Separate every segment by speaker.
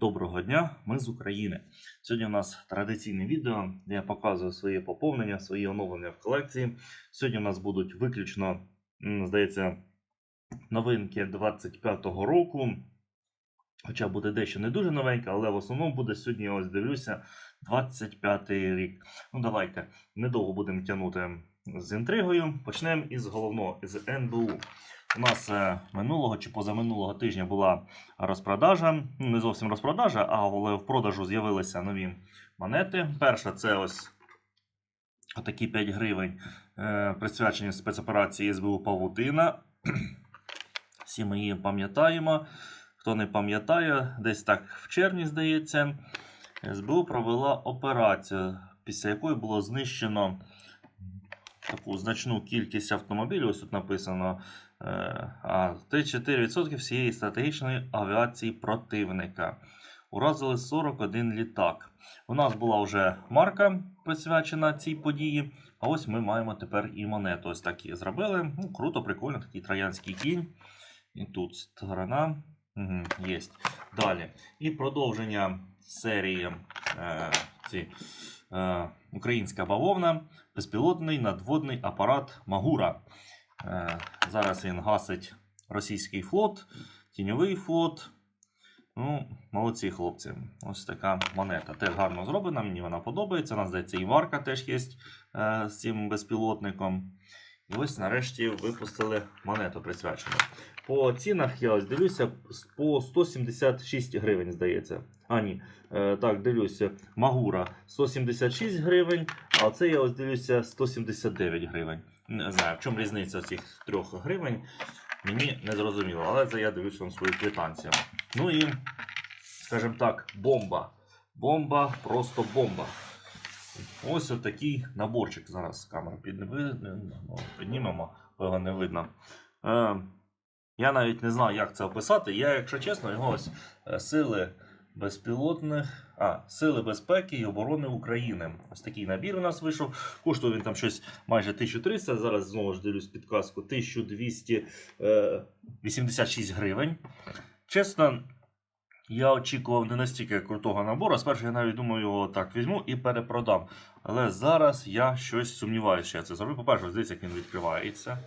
Speaker 1: Доброго дня, ми з України. Сьогодні у нас традиційне відео, де я показую свої поповнення, свої оновлення в колекції. Сьогодні у нас будуть виключно, здається, новинки 25-го року. Хоча буде дещо не дуже новеньке, але в основному буде сьогодні, я ось дивлюся, 25-й рік. Ну давайте недовго будемо тягнути з інтригою. Почнемо із головного, із НБУ. У нас е, минулого чи позаминулого тижня була розпродажа. Не зовсім розпродажа, але в продажу з'явилися нові монети. Перша це ось отакі 5 гривень, е, присвячені спецоперації СБУ Павутина. Всі ми її пам'ятаємо. Хто не пам'ятає, десь так в червні, здається, СБУ провела операцію, після якої було знищено таку значну кількість автомобілів. Ось тут написано а 34% всієї стратегічної авіації противника. Уразили 41 літак. У нас була вже марка присвячена цій події. А ось ми маємо тепер і монету. Ось так її зробили. Ну, круто, прикольно, такий троянський кінь. І тут сторона. Угу, є. Далі. І продовження серії е, ці, е, Українська бавовна, безпілотний надводний апарат Магура. Е, зараз він гасить російський флот, тіньовий флот. Ну, молодці хлопці. Ось така монета. Теж гарно зроблена, мені вона подобається. Нас здається, і варка теж є е, з цим безпілотником. І ось нарешті випустили монету присвячену. По цінах я ось дивлюся по 176 гривень, здається. А, ні. Е, так, дивлюся. Магура 176 гривень, а це я ось дивлюся 179 гривень. Не знаю, в чому різниця цих трьох гривень. Мені не зрозуміло, але це я дивлюся на свою квитанцію. Ну і, скажімо так, бомба. Бомба, просто бомба. Ось отакий наборчик. Зараз камеру піднімемо, його не видно. Е, я навіть не знаю, як це описати. Я, якщо чесно, його ось е, сили безпілотних, а, Сили безпеки і оборони України. Ось такий набір у нас вийшов. Коштує він там щось майже 1300. Зараз знову ж дивлюсь підказку 1286 гривень. Чесно, я очікував не настільки крутого набору. Спершу я навіть думаю, його так візьму і перепродам. Але зараз я щось сумніваюся, що я це зроблю. По-перше, дивіться, як він відкривається.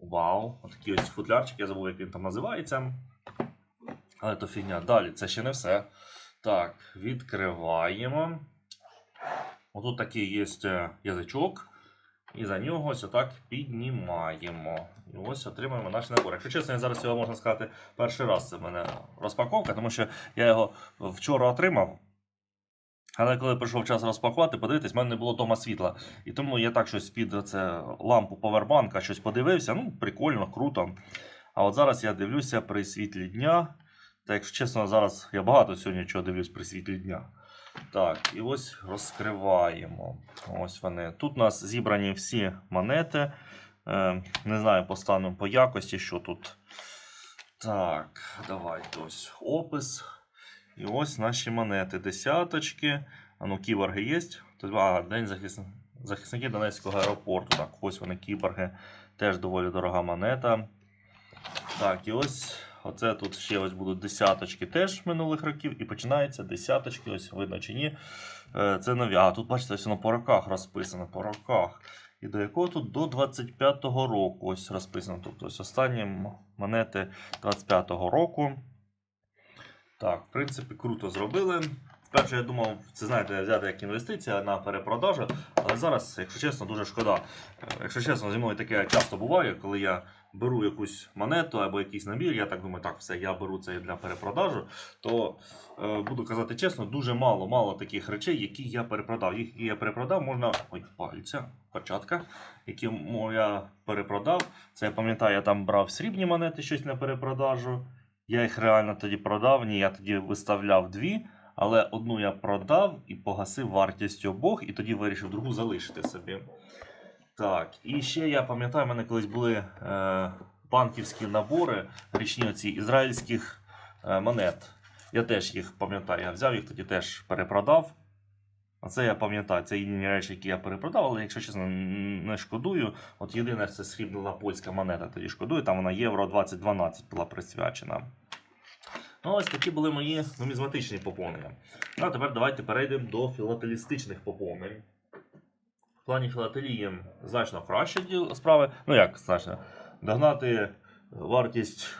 Speaker 1: Вау! Отакий ось футлярчик, я забув, як він там називається. Але то фігня. Далі, це ще не все. Так, відкриваємо. Отут такий є е, язичок. І за нього ось отак піднімаємо. І ось отримаємо наш набор. Якщо чесно, я зараз його можна сказати, перший раз це в мене розпаковка, тому що я його вчора отримав. Але коли прийшов час розпакувати, подивитись, в мене не було вдома світла. І тому я так щось під це лампу повербанка щось подивився. Ну, прикольно, круто. А от зараз я дивлюся при світлі дня. Та якщо чесно, зараз я багато сьогодні чого дивлюсь при світлі дня. Так, і ось розкриваємо. Ось вони. Тут у нас зібрані всі монети. Е, не знаю, по стану по якості, що тут. Так, давайте ось опис. І ось наші монети. Десяточки. А ну, кіборги є. А, День захисн... захисників Донецького аеропорту. Так, ось вони кіборги. Теж доволі дорога монета. Так, і ось оце тут ще ось будуть десяточки теж минулих років. І починається десяточки, ось видно чи ні. Е, Це нові. А тут, бачите, ось воно по роках розписано. По роках. І до якого тут до 25-го року ось розписано. Тобто ось останні монети 25-го року. Так, в принципі, круто зробили. Вперше я думав, це знаєте, взяти як інвестиція на перепродажу, але зараз, якщо чесно, дуже шкода. Е, Якщо чесно, зі мною таке часто буває, коли я беру якусь монету або якийсь набір, я так думаю, так, все, я беру це для перепродажу, то е, буду казати чесно, дуже мало мало таких речей, які я перепродав. Їх які я перепродав, можна. Ой, пальця, початка, які я перепродав. Це я пам'ятаю, я там брав срібні монети щось на перепродажу. Я їх реально тоді продав. Ні, я тоді виставляв дві, але одну я продав і погасив вартість обох, і тоді вирішив другу залишити собі. Так, і ще я пам'ятаю, в мене колись були е, банківські набори річні оці ізраїльських е, монет. Я теж їх пам'ятаю, я взяв їх тоді теж перепродав. А це я пам'ятаю, це єдині речі, які я перепродав, але якщо чесно, не шкодую. От єдине це срібна польська монета, тоді шкодую, там вона Євро 2012 була присвячена. Ну, ось такі були мої нумізматичні поповнення. Ну, а тепер давайте перейдемо до філателістичних поповнень. В плані філателії значно краще справи. Ну як значно? Догнати вартість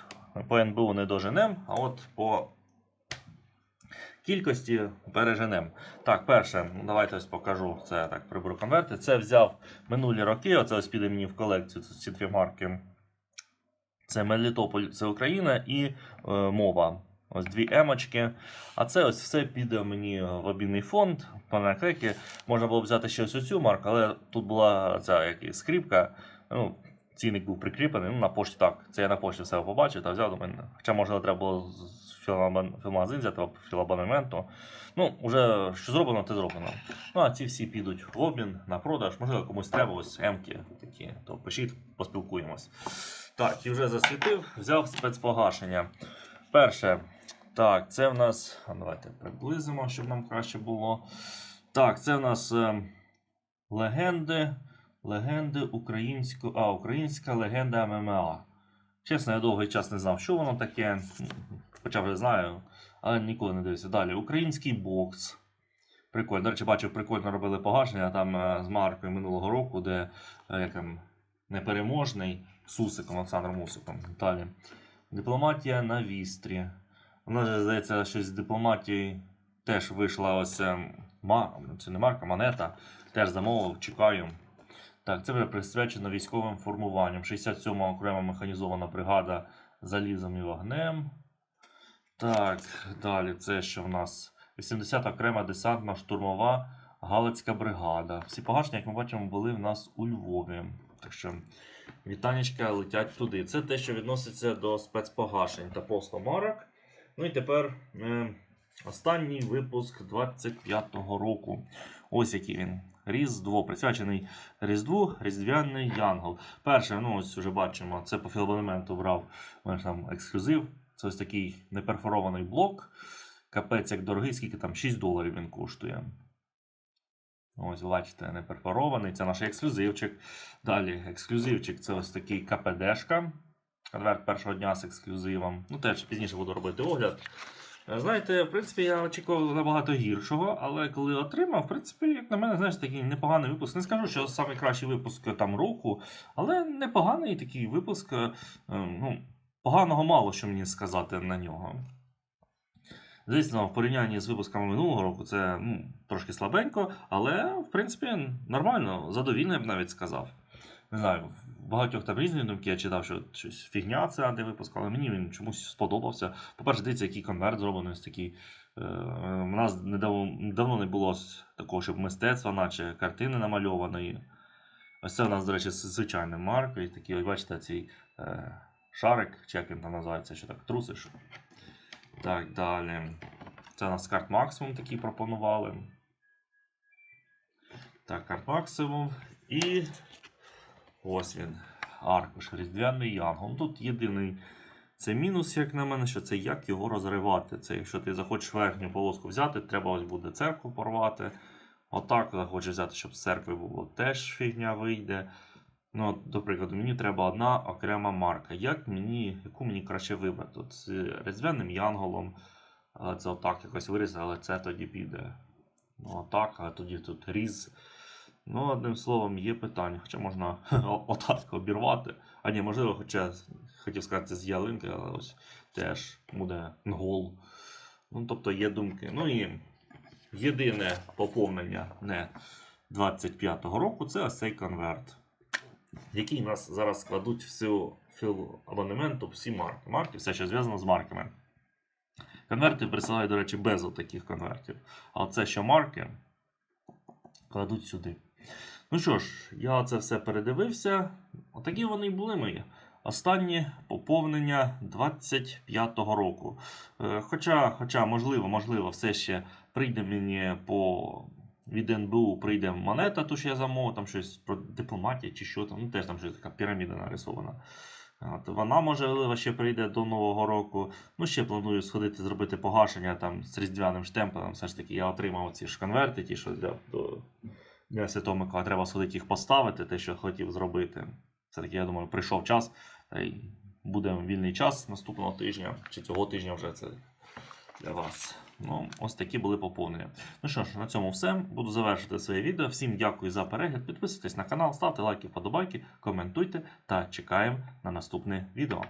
Speaker 1: по НБУ не доженем, а от по кількості переженем. Так, перше, ну, давайте ось покажу. Це так приберу конверти. Це взяв минулі роки. Оце ось піде мені в колекцію. Ці дві марки. Це Мелітополь, це Україна і е, мова. Ось дві емочки. А це ось все піде мені в обмінний фонд. По наклейки. Можна було взяти ще ось оцю марку, але тут була ця як і скрипка. Ну, цінник був прикріплений. Ну, на пошті так. Це я на пошті все побачив та взяв до мене. Хоча, може, треба було з філмагазин взяти філабонементу. Ну, вже що зроблено, те зроблено. Ну, а ці всі підуть в обмін на продаж. Можливо, комусь треба ось емки такі, то пишіть, поспілкуємось. Так, і вже засвітив, взяв спецпогашення. Перше, так, це в нас. Давайте приблизимо, щоб нам краще було. Так, це в нас е, легенди. Легенди українсько... а, українська легенда ММА. Чесно, я довгий час не знав, що воно таке. Хоча вже знаю, але ніколи не дивився. Далі. Український бокс. Прикольно. До речі, бачив, прикольно робили погашення там е, з маркою минулого року, де е, як непереможний Сусиком, Олександром Мусиком. Далі. Дипломатія на вістрі. Вона ж, здається, щось з дипломатії теж вийшла ось е, ма... це не марка, монета. Теж замовив, чекаю. Так, це вже присвячено військовим формуванням. 67-ма окрема механізована бригада залізом і вогнем. Так, далі це що в нас? 80-та окрема десантна штурмова Галицька бригада. Всі погашення, як ми бачимо, були в нас у Львові. Так що вітанечка летять туди. Це те, що відноситься до спецпогашень та просто марок. Ну і тепер е, останній випуск 25-го року. Ось який він. Різдво, присвячений Різдву, Різдвяний Янгол. Перше, ну ось вже бачимо, це по філабонементу брав там ексклюзив. Це ось такий неперфорований блок. Капець як дорогий, скільки там 6 доларів він коштує. Ось, бачите, неперфорований. Це наш ексклюзивчик. Далі, ексклюзивчик це ось такий КПДшка. Конверт першого дня з ексклюзивом. Ну, теж пізніше буду робити огляд. Е, Знаєте, в принципі, я очікував набагато гіршого, але коли отримав, в принципі, як на мене, знаєш, такий непоганий випуск. Не скажу, що найкращий випуск е, там року, але непоганий такий випуск. е, Ну, поганого мало що мені сказати на нього. Звісно, в порівнянні з випусками минулого року це ну, трошки слабенько, але в принципі нормально, задовільно я б навіть сказав. Не знаю, багатьох там різні думки я читав, що щось фігня це а де випуск, але мені він чомусь сподобався. По-перше, дивіться, який конверт зроблений, ось такий. Е, у нас недавно, давно не було такого, щоб мистецтва, наче картини намальованої. Ось це у нас, до речі, з звичайним маркою. Такий, ось бачите, цей е, шарик, чи як він там називається, що так трусиш. Так, далі. Це у нас карт максимум такий пропонували. Так, карт максимум. І ось він. Аркуш Різдвяний Янгол. Тут єдиний це мінус, як на мене, що це як його розривати. Це якщо ти захочеш верхню полоску взяти, треба ось буде церкву порвати. Отак захочеш взяти, щоб з церкви було теж фігня вийде. Ну, до прикладу, мені треба одна окрема марка. Як мені, яку мені краще вибрати? От з різдвяним янголом. Але це отак якось вирізали, але це тоді піде. Ну, отак, але тоді тут різ. Ну, одним словом, є питання. Хоча можна отак обірвати. А ні, можливо, хоча хотів сказати з ялинки, але ось теж буде гол. Ну, тобто є думки. Ну і єдине поповнення не 25-го року це ось цей конверт, який нас зараз складуть всю філ абонементу, всі марки. Марки, все, що зв'язано з марками. Конверти присилають, до речі, без отаких конвертів. А це що марки кладуть сюди. Ну що ж, я це все передивився. Отакі вони й були мої. Останні поповнення 25-го року. Е, Хоча, хоча, можливо, можливо, все ще прийде мені по від НБУ прийде монета, ту що я замовив, там щось про дипломатію чи що там, ну теж там щось така піраміда нарисована. От, вона, можливо, ще прийде до Нового року. Ну, ще планую сходити, зробити погашення там з різдвяним штемпелем. Все ж таки, я отримав ці ж конверти, ті, що для, до Дня Святого Треба сходити їх поставити, те, що хотів зробити. Все-таки, я думаю, прийшов час. Та буде вільний час наступного тижня, чи цього тижня вже це для вас. Ну, ось такі були поповнення. Ну що ж, на цьому все. Буду завершити своє відео. Всім дякую за перегляд. Підписуйтесь на канал, ставте лайки, вподобайки, коментуйте та чекаємо на наступне відео.